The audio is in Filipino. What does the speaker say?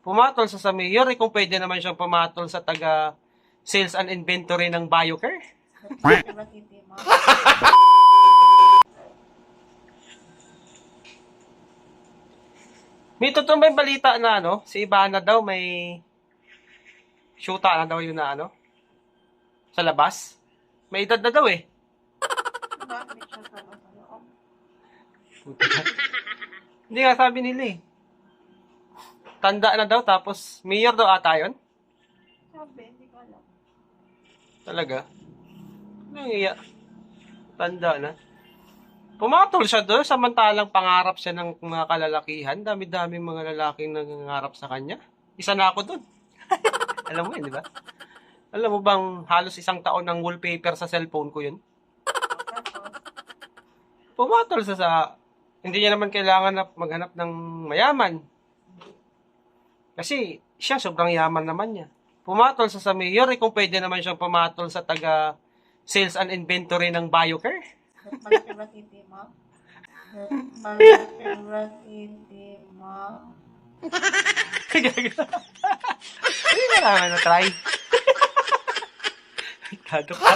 pumatol sa sa mayor, eh, kung pwede naman siyang pumatol sa taga sales and inventory ng BioCare. May totoo may balita na ano, si Ivana daw may shoota na daw yun na ano, sa labas. May edad na daw eh. Hindi nga sabi nila eh. Tanda na daw, tapos mayor daw ata yun. Sabi, hindi ko alam. Talaga? Ano iya? Tanda na. Pumatol siya doon, samantalang pangarap siya ng mga kalalakihan. Dami-dami mga lalaking nangangarap sa kanya. Isa na ako doon. Alam mo yun, di ba? Alam mo bang halos isang taon ng wallpaper sa cellphone ko yun? Pumatol siya sa... Hindi niya naman kailangan na maghanap ng mayaman. Kasi siya, sobrang yaman naman niya. Pumatol sa sa mayor, eh, kung pwede naman siyang pumatol sa taga sales and inventory ng BioCare. Hindi na naman na-try. Gago ka.